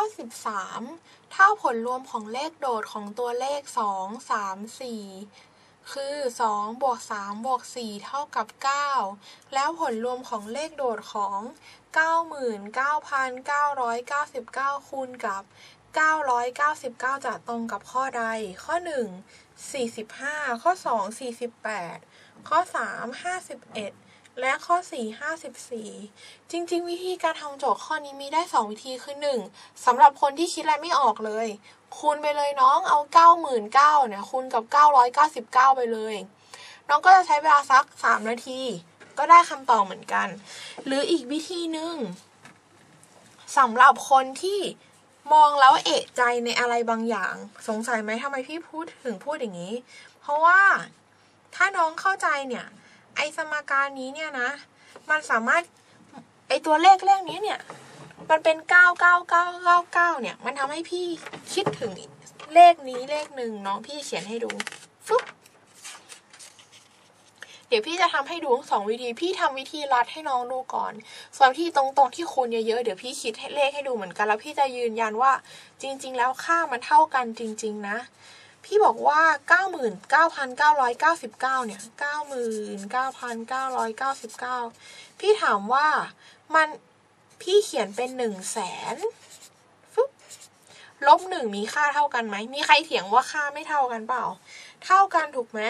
ข้อ 13 ถ้าผลรวมของเลขโดดของตัวเลข 2 3 4 คือ 2 บวก 3 บวก 4 เท่ากับ 9 แล้วผลรวมของเลขโดดของ 99,999 คูณกับ 999 จะตรงกับข้อใด ข้อ 1 45 ข้อ 2 48 ข้อ 3 51 และข้อ 4 54 จริง ๆ วิธีการทำโจทย์ข้อนี้มีได้ 2 วิธีคือ 1. สำหรับคนที่คิดอะไรไม่ออกเลย คูณไปเลยน้องเอา 99,000เนี่ยคูณกับ 999 ไปเลย น้องก็จะใช้เวลาสัก 3 นาที ก็ได้คำตอบเหมือนกัน หรืออีกวิธีหนึ่งสำหรับคนที่มองแล้วเอะใจในอะไรบางอย่าง สงสัยไหมทำไมพี่พูดถึงพูดอย่างนี้ เพราะว่าถ้าน้องเข้าใจเนี่ย ไอสมการนี้เนี่ยนะ มันสามารถไอตัวเลขเลขนี้เนี่ย มันเป็นเก้าเก้าเก้าเก้าเก้าเนี่ย มันทำให้พี่คิดถึงเลขนี้เลขหนึ่งน้องพี่เขียนให้ดูฟึ๊บเดี๋ยวพี่จะทำให้ดูสองวิธี พี่ทำวิธีรัดให้น้องดูก่อน ส่วนที่ตรงๆที่คูณเยอะๆ เดี๋ยวพี่คิดเลขให้ดูเหมือนกัน แล้วพี่จะยืนยันว่าจริง ๆ แล้วค่ามันเท่ากันจริง ๆ นะ พี่บอกว่า99,999 เนี่ย 99,999 พี่ถามว่ามันพี่เขียนเป็น1 0 0 0 0แสนลบหนึ่งมีค่าเท่ากันไหม มีใครเถียงว่าค่าไม่เท่ากันเปล่า เท่ากันถูกไหม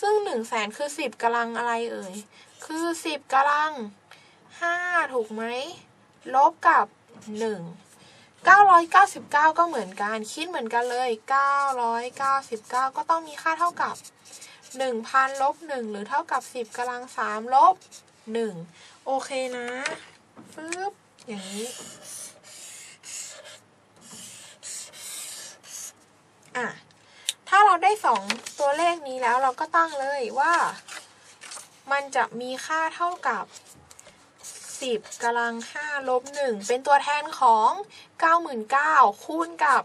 ซึ่ง1 0 0 0 0แสนคือ10กำลังอะไรเอ่ย คือ10กำลัง5ถูกไหม ลบกับ1 999 ก็เหมือนกัน คิดเหมือนกันเลย 999 ก็ต้องมีค่าเท่ากับ 1,000ลบ1หรือเท่ากับ 10กำลัง3ลบ1โอเคนะปึ๊บอย่างนี้ อะ ถ้าเราได้ 2 ตัวเลขนี้แล้วเราก็ตั้งเลยว่า มันจะมีค่าเท่ากับ 10กำลัง 5 ลบ 1 เป็นตัวแทนของ 99,000คูณกับ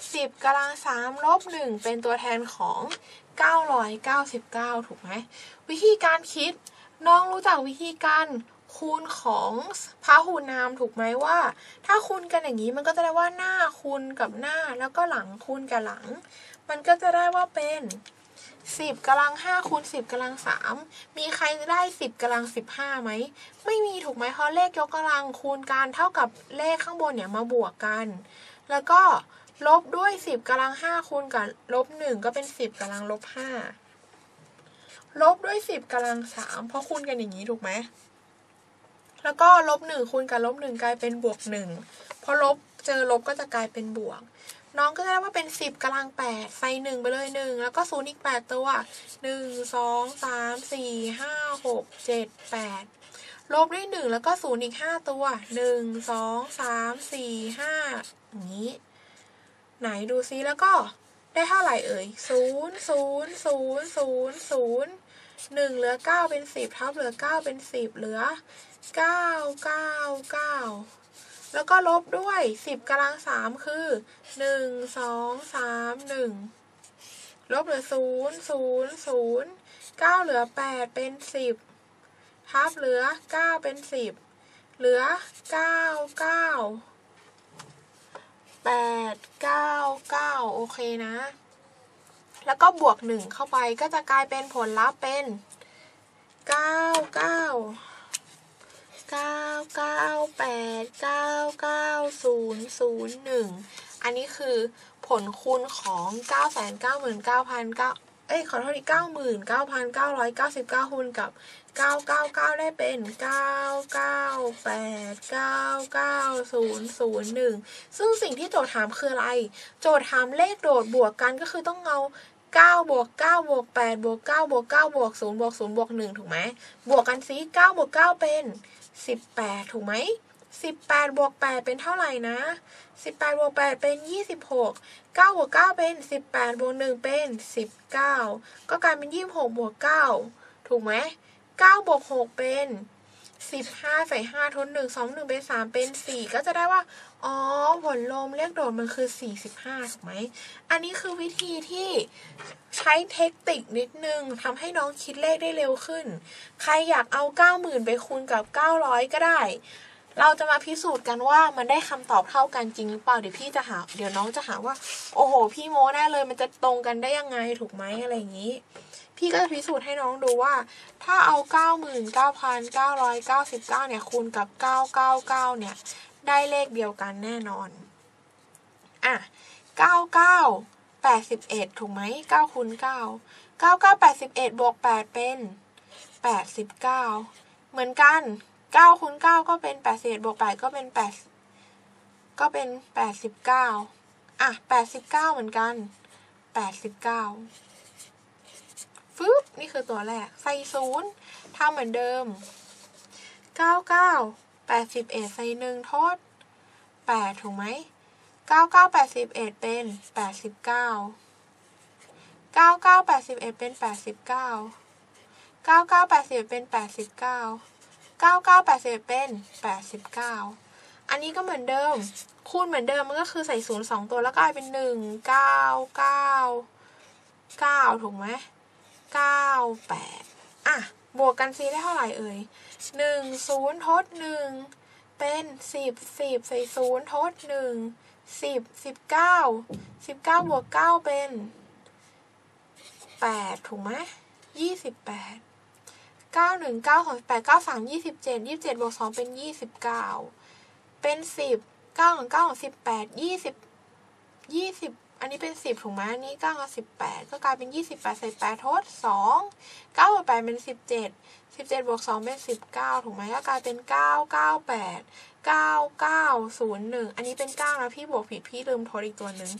10กำลัง 3 ลบ 1 เป็นตัวแทนของ 999 ถูกไหม วิธีการคิดน้องรู้จักวิธีการคูณของพหุนามถูกไหมว่า ถ้าคูณกันอย่างนี้มันก็จะได้ว่าหน้าคูณกับหน้าแล้วก็หลังคูณกับหลัง มันก็จะได้ว่าเป็น สิบกำลังห้าคูณสิบกำลังสามมีใครได้สิบกำลังสิบห้าไหม ไม่มีถูกไหมเพราะเลขยกกำลังคูณกันเท่ากับเลขข้างบนเนี่ยมาบวกกัน แล้วก็ลบด้วยสิบกำลังห้าคูณกับลบหนึ่งก็เป็นสิบกำลังลบห้าลบด้วยสิบกำลังสามเพราะคูณกันอย่างนี้ถูกไหมแล้วก็ลบหนึ่งคูณกับลบหนึ่งกลายเป็นบวกหนึ่งพอลบเจอลบก็จะกลายเป็นบวก น้องก็จะได้ว่าเป็นสิบกำลังแปดใส่หนึ่งไปเลยหนึ่งแล้วก็ศูนย์อีกแปดตัวหนึ่งสองสามสี่ห้าหกเจ็ดแปดลบด้วยหนึ่งแล้วก็ศูนย์อีกห้าตัวหนึ่งสองสามสี่ห้าอย่างนี้ ไหนดูซิแล้วก็ได้เท่าไหร่เอ่ยศูนย์ศูนย์ศูนย์ศูนย์ศูนย์หนึ่งเหลือเก้าเป็นสิบทับเหลือเก้าเป็นสิบเหลือเก้าเก้าเก้า แล้วก็ลบด้วยสิบกำลังสามคือหนึ่งสองสามหนึ่งลบเหลือศูนย์ศูนย์ศูนย์เก้าเหลือแปดเป็นสิบทับเหลือเก้าเป็นสิบเหลือเก้าเก้าแปดเก้าเก้าโอเคนะ แล้วก็บวกหนึ่งเข้าไปก็จะกลายเป็นผลลัพธ์เป็นเก้าเก้า เก้าเก้าแปดเก้าเก้าศูนย์ศูนย์หนึ่งอันนี้คือผลคูณของเก้าแสนเก้าหมื่นเก้าพันเก้าเอ้ยขอโทษทีเก้าหมื่นเก้าพันเก้าร้อยเก้าสิบเก้าคูณกับเก้าเก้าเก้าได้เป็นเก้าเก้าแปดเก้าเก้าศูนย์ศูนย์หนึ่งซึ่งสิ่งที่โจทย์ถามคืออะไร โจทย์ถามเลขโดดบวกกันก็คือต้องเอา เก้าบวกเก้าบวกแปดบวกเก้าบวกเก้าบวกศูนย์บวกศูนย์บวกหนึ่งถูกไหมบวกกันซิเก้าบวกเก้าเป็นสิบแปดถูกไหมสิบแปดบวกแปดเป็นเท่าไหร่นะสิบแปดบวกแปดเป็นยี่สิบหกเก้าบวกเก้าเป็นสิบแปดบวกหนึ่งเป็นสิบเก้าก็กลายเป็นยี่สิบหกบวกเก้าถูกไหมเก้าบวกหกเป็น สิบห้าใส่ห้าทดหนึ่งสองหนึ่งเป็นสามเป็นสี่ก็จะได้ว่า อ๋อผลลมเลขโดดมันคือสี่สิบห้าถูกไหม อันนี้คือวิธีที่ใช้เทคนิคนิดนึงทำให้น้องคิดเลขได้เร็วขึ้น ใครอยากเอาเก้าหมื่นไปคูณกับเก้าร้อยก็ได้ เราจะมาพิสูจน์กันว่ามันได้คำตอบเท่ากันจริงหรือเปล่าเดี๋ยวพี่จะหา เดี๋ยวน้องจะหาว่า โอ้โห พี่โมแน่เลยมันจะตรงกันได้ยังไงถูกไหมอะไรอย่างนี้ พี่ก็จะพิสูจน์ให้น้องดูว่า ถ้าเอา 99,999 เนี่ยคูณกับ 999 เนี่ย ได้เลขเดียวกันแน่นอนอะ99 81 ถูกไหม9คูณ9 99 81บวก8เป็น 89 เหมือนกัน 9คูณ9ก็เป็น81บวก8ก็เป็น8ก็เป็น89อะ89 เหมือนกัน 89ฟึบนี่คือตัวแรก ใส่ศูนย์ทำเหมือนเดิม 99 81 ใส่หนึ่งทด8ถูกไหม 99 81 เป็น 89 99 81 เป็น 89 99 81 เป็น 89 99 81เป็น 89 อันนี้ก็เหมือนเดิม คูณเหมือนเดิมมันก็คือใส่ศูนย์สองตัวแล้วกลายเป็น 1 9 9 9 ถูกไหม9 8 อะ บวกกันซีได้เท่าไหร่เอ่ย 1 0 ทด 1 เป็น 10 10 ใส่ 0 ทด 1 10 19 19 บวก 9 เป็นแปดถูกไหมยี่สิบแปด ก้าหนึ่งเก้าของแปดเก้าสามยี่สิบเจ็ดยี่สิบเจ็ดบวกสองเป็นยี่สิบเก้าเป็นสิบเก้าของเก้าของสิบแปดยี่สิบยี่สิบอันนี้เป็นสิบถูกไหมอันนี้เก้ากับสิบแปดก็กลายเป็นยี่สิบแปดใส่แปดทดสองเก้ากับแปดเป็นสิบเจ็ดสิบเจ็ดบวกสองเป็นสิบเก้าถูกไหมก็กลายเป็นเก้าเก้าแปด เก้าเก้าศูนย์หนึ่งอันนี้เป็นเก้านะพี่บวกผิดพี่ลืมทดอีกตัวหนึ่ง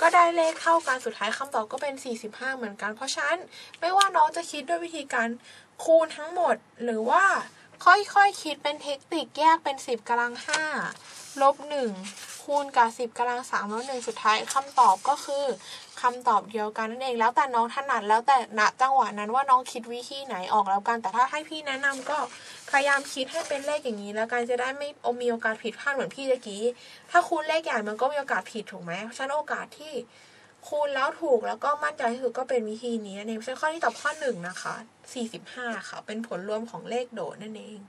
ก็ได้เลขเท่ากันสุดท้ายคำตอบก็เป็น 45 เหมือนกัน เพราะฉะนั้นไม่ว่าน้องจะคิดด้วยวิธีการคูณทั้งหมด หรือว่าค่อยๆคคิดเป็นเทคนิคแยกเป็น 10กำลัง5ลบ1 คูณกับ 10กำลัง3ลบ1สุดท้ายคำตอบก็คือคำตอบเดียวกันนั่นเอง แล้วแต่น้องถนัดแล้วแต่ณจังหวะนั้นว่าน้องคิดวิธีไหนออกแล้วกัน แต่ถ้าให้พี่แนะนำก็พยายามคิดให้เป็นเลขอย่างนี้ แล้วกันจะได้ไม่มีโอกาสผิดพลาดเหมือนพี่ตะกี้ ถ้าคูณเลขใหญ่มันก็มีโอกาสผิดถูกไหมฉะนั้นโอกาสที่คูณแล้วถูกแล้วก็มั่นใจที่สุดก็เป็นวิธีนี้นั่นเองเช่นข้อที่ตอบข้อหนึ่งนะคะ45ค่ะ เป็นผลรวมของเลขโดดนั่นเอง